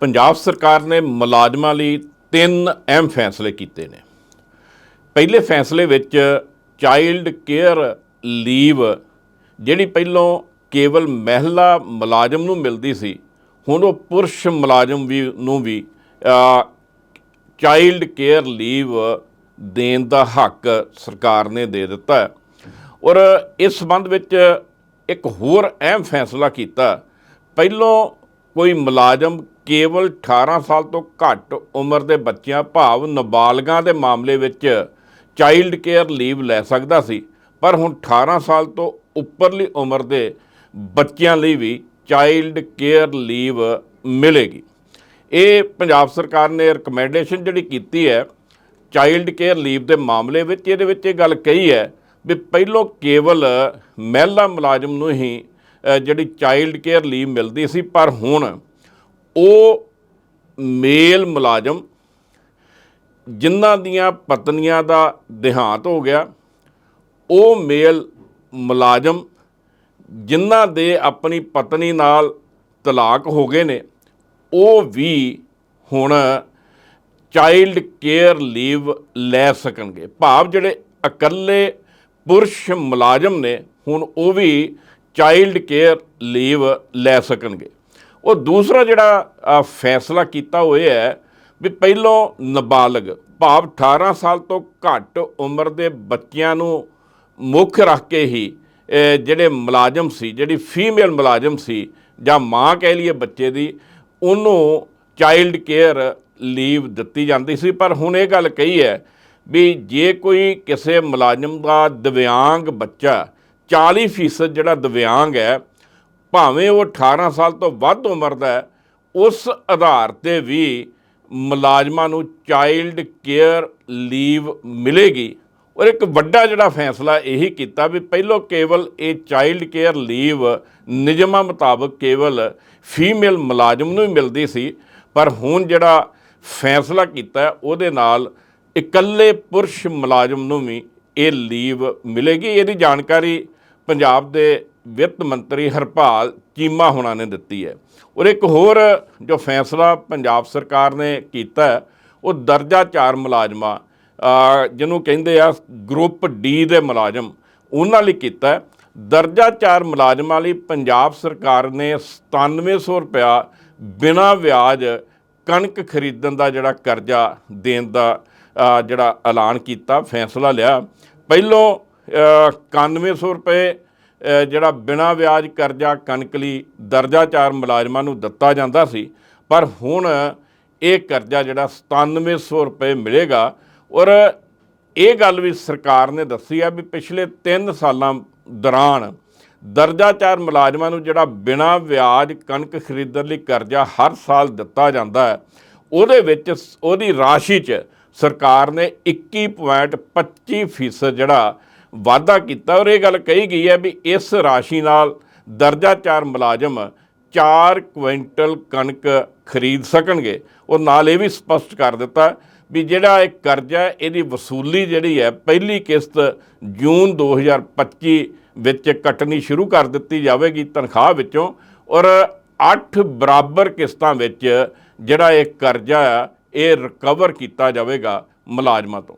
ਪੰਜਾਬ ਸਰਕਾਰ ਨੇ ਮੁਲਾਜ਼ਮਾਂ ਲਈ ਤਿੰਨ ਅਹਿਮ ਫੈਸਲੇ ਕੀਤੇ ਨੇ। ਪਹਿਲੇ ਫੈਸਲੇ ਵਿੱਚ ਚਾਈਲਡ ਕੇਅਰ ਲੀਵ ਜਿਹੜੀ ਪਹਿਲਾਂ ਕੇਵਲ ਮਹਿਲਾ ਮੁਲਾਜ਼ਮ ਨੂੰ ਮਿਲਦੀ ਸੀ, ਹੁਣ ਉਹ ਪੁਰਸ਼ ਮੁਲਾਜ਼ਮ ਵੀ ਨੂੰ ਵੀ ਚਾਈਲਡ ਕੇਅਰ ਲੀਵ ਦੇਣ ਦਾ ਹੱਕ ਸਰਕਾਰ ਨੇ ਦੇ ਦਿੱਤਾ ਔਰ ਇਸ ਸੰਬੰਧ ਵਿੱਚ ਇੱਕ ਹੋਰ ਅਹਿਮ ਫੈਸਲਾ ਕੀਤਾ। ਪਹਿਲੋਂ ਕੋਈ ਮੁਲਾਜ਼ਮ ਕੇਵਲ 18 ਸਾਲ ਤੋਂ ਘੱਟ ਉਮਰ ਦੇ ਬੱਚਿਆਂ ਭਾਵ ਨਾਬਾਲਗਾਂ ਦੇ ਮਾਮਲੇ ਵਿੱਚ ਚਾਈਲਡ ਕੇਅਰ ਲੀਵ ਲੈ ਸਕਦਾ ਸੀ। ਪਰ ਹੁਣ 18 ਸਾਲ ਤੋਂ ਉੱਪਰਲੀ ਉਮਰ ਦੇ ਬੱਚਿਆਂ ਲਈ ਵੀ ਚਾਈਲਡ ਕੇਅਰ ਲੀਵ ਮਿਲੇਗੀ। ਇਹ ਪੰਜਾਬ ਸਰਕਾਰ ਨੇ ਰეკਮੈਂਡੇਸ਼ਨ ਜਿਹੜੀ ਕੀਤੀ ਹੈ ਚਾਈਲਡ ਕੇਅਰ ਲੀਵ ਦੇ ਮਾਮਲੇ ਵਿੱਚ, ਇਹਦੇ ਵਿੱਚ ਇਹ ਗੱਲ ਕਹੀ ਹੈ ਵੀ ਪਹਿਲੋਂ ਕੇਵਲ ਮਹਿਲਾ ਮੁਲਾਜ਼ਮ ਨੂੰ ਹੀ ਜਿਹੜੀ ਚਾਈਲਡ ਕੇਅਰ ਲੀਵ ਮਿਲਦੀ ਸੀ, ਪਰ ਹੁਣ ਉਹ ਮੇਲ ਮੁਲਾਜ਼ਮ ਜਿਨ੍ਹਾਂ ਦੀਆਂ ਪਤਨੀਆਂ ਦਾ ਦੇਹਾਂਤ ਹੋ ਗਿਆ, ਉਹ ਮੇਲ ਮੁਲਾਜ਼ਮ ਜਿਨ੍ਹਾਂ ਦੇ ਆਪਣੀ ਪਤਨੀ ਨਾਲ ਤਲਾਕ ਹੋ ਗਏ ਨੇ, ਉਹ ਵੀ ਹੁਣ ਚਾਈਲਡ ਕੇਅਰ ਲੀਵ ਲੈ ਸਕਣਗੇ। ਭਾਵ ਜਿਹੜੇ ਇਕੱਲੇ ਪੁਰਸ਼ ਮੁਲਾਜ਼ਮ ਨੇ, ਹੁਣ ਉਹ ਵੀ ਚਾਈਲਡ ਕੇਅਰ ਲੀਵ ਲੈ ਸਕਣਗੇ। ਉਹ ਦੂਸਰਾ ਜਿਹੜਾ ਫੈਸਲਾ ਕੀਤਾ ਹੋਇਆ ਹੈ ਵੀ ਪਹਿਲੋਂ ਨਾਬਾਲਗ, ਭਾਵ 18 ਸਾਲ ਤੋਂ ਘੱਟ ਉਮਰ ਦੇ ਬੱਚਿਆਂ ਨੂੰ ਮੁੱਖ ਰੱਖ ਕੇ ਹੀ ਜਿਹੜੇ ਮੁਲਾਜ਼ਮ ਸੀ, ਜਿਹੜੀ ਫੀਮੇਲ ਮੁਲਾਜ਼ਮ ਸੀ, ਜਾਂ ਮਾਂ ਕਹਿ ਲਈਏ ਬੱਚੇ ਦੀ, ਉਹਨੂੰ ਚਾਈਲਡ ਕੇਅਰ ਲੀਵ ਦਿੱਤੀ ਜਾਂਦੀ ਸੀ। ਪਰ ਹੁਣ ਇਹ ਗੱਲ ਕਹੀ ਹੈ ਵੀ ਜੇ ਕੋਈ ਕਿਸੇ ਮੁਲਾਜ਼ਮ ਦਾ ਦਿਵਿਆਂਗ ਬੱਚਾ 40% ਜਿਹੜਾ ਦਿਵਿਆਂਗ ਹੈ ਭਾਵੇਂ ਉਹ 18 ਸਾਲ ਤੋਂ ਵੱਧ ਉਮਰ ਦਾ ਹੈ, ਉਸ ਆਧਾਰ ਤੇ ਵੀ ਮੁਲਾਜ਼ਮਾਂ ਨੂੰ ਚਾਈਲਡ ਕੇਅਰ ਲੀਵ ਮਿਲੇਗੀ। ਔਰ ਇੱਕ ਵੱਡਾ ਜਿਹੜਾ ਫੈਸਲਾ ਇਹੀ ਕੀਤਾ ਵੀ ਪਹਿਲੋਂ ਕੇਵਲ ਇਹ ਚਾਈਲਡ ਕੇਅਰ ਲੀਵ ਨਿਯਮਾਂ ਮੁਤਾਬਕ ਕੇਵਲ ਫੀਮੇਲ ਮੁਲਾਜ਼ਮ ਨੂੰ ਹੀ ਮਿਲਦੀ ਸੀ, ਪਰ ਹੁਣ ਜਿਹੜਾ ਫੈਸਲਾ ਕੀਤਾ ਉਹਦੇ ਨਾਲ ਇਕੱਲੇ ਪੁਰਸ਼ ਮੁਲਾਜ਼ਮ ਨੂੰ ਵੀ ਇਹ ਲੀਵ ਮਿਲੇਗੀ। ਇਹਦੀ ਜਾਣਕਾਰੀ ਪੰਜਾਬ ਦੇ ਵਿੱਤ ਮੰਤਰੀ ਹਰਪਾਲ ਚੀਮਾ ਹੋਣਾ ਨੇ ਦਿੱਤੀ ਹੈ। ਔਰ ਇੱਕ ਹੋਰ ਜੋ ਫੈਸਲਾ ਪੰਜਾਬ ਸਰਕਾਰ ਨੇ ਕੀਤਾ ਉਹ ਦਰਜਾ 4 ਮੁਲਾਜ਼ਮਾਂ ਜਿਹਨੂੰ ਕਹਿੰਦੇ ਆ ਗਰੁੱਪ ਡੀ ਦੇ ਮੁਲਾਜ਼ਮ ਉਹਨਾਂ ਲਈ ਕੀਤਾ ਦਰਜਾ 4 ਮੁਲਾਜ਼ਮਾਂ ਲਈ ਪੰਜਾਬ ਸਰਕਾਰ ਨੇ 9700 ਰੁਪਇਆ ਬਿਨਾਂ ਵਿਆਜ ਕਣਕ ਖਰੀਦਣ ਦਾ ਜਿਹੜਾ ਕਰਜ਼ਾ ਦੇਣ ਦਾ ਜਿਹੜਾ ਐਲਾਨ ਕੀਤਾ ਫੈਸਲਾ ਲਿਆ। ਪਹਿਲੋਂ ਅ, 9100 ਰੁਪਏ ਜਿਹੜਾ ਬਿਨਾਂ ਵਿਆਜ ਕਰਜ਼ਾ ਕਣਕ ਲਈ ਦਰਜਾ 4 ਮੁਲਾਜ਼ਮਾਂ ਨੂੰ ਦਿੱਤਾ ਜਾਂਦਾ ਸੀ, ਪਰ ਹੁਣ ਇਹ ਕਰਜ਼ਾ ਜਿਹੜਾ 9700 ਰੁਪਏ ਮਿਲੇਗਾ ਔਰ ਇਹ ਗੱਲ ਵੀ ਸਰਕਾਰ ਨੇ ਦੱਸੀ ਹੈ ਵੀ ਪਿਛਲੇ 3 ਸਾਲਾਂ ਦੌਰਾਨ ਦਰਜਾ 4 ਮੁਲਾਜ਼ਮਾਂ ਨੂੰ ਜਿਹੜਾ ਬਿਨਾਂ ਵਿਆਜ ਕਣਕ ਖਰੀਦਣ ਲਈ ਕਰਜ਼ਾ ਹਰ ਸਾਲ ਦਿੱਤਾ ਜਾਂਦਾ ਹੈ, ਉਹਦੇ ਵਿੱਚ ਸ- ਉਹਦੀ ਰਾਸ਼ੀ 'ਚ ਸਰਕਾਰ ਨੇ 21.25% ਜਿਹੜਾ ਵਾਅਦਾ ਕੀਤਾ ਔਰ ਇਹ ਗੱਲ ਕਹੀ ਗਈ ਹੈ ਵੀ ਇਸ ਰਾਸ਼ੀ ਨਾਲ ਦਰਜਾ 4 ਮੁਲਾਜ਼ਮ 4 ਕੁਇੰਟਲ ਕਣਕ ਖਰੀਦ ਸਕਣਗੇ। ਔਰ ਨਾਲ ਇਹ ਵੀ ਸਪਸ਼ਟ ਕਰ ਦਿੱਤਾ ਵੀ ਜਿਹੜਾ ਇਹ ਕਰਜ਼ਾ ਇਹਦੀ ਵਸੂਲੀ ਜਿਹੜੀ ਹੈ, ਪਹਿਲੀ ਕਿਸ਼ਤ ਜੂਨ 2025 ਵਿੱਚ ਕੱਟਣੀ ਸ਼ੁਰੂ ਕਰ ਦਿੱਤੀ ਜਾਵੇਗੀ ਤਨਖਾਹ ਵਿੱਚੋਂ ਔਰ 8 ਬਰਾਬਰ ਕਿਸ਼ਤਾਂ ਵਿੱਚ ਜਿਹੜਾ ਇਹ ਕਰਜ਼ਾ ਆ ਇਹ ਰਿਕਵਰ ਕੀਤਾ ਜਾਵੇਗਾ ਮੁਲਾਜ਼ਮਾਂ ਤੋਂ।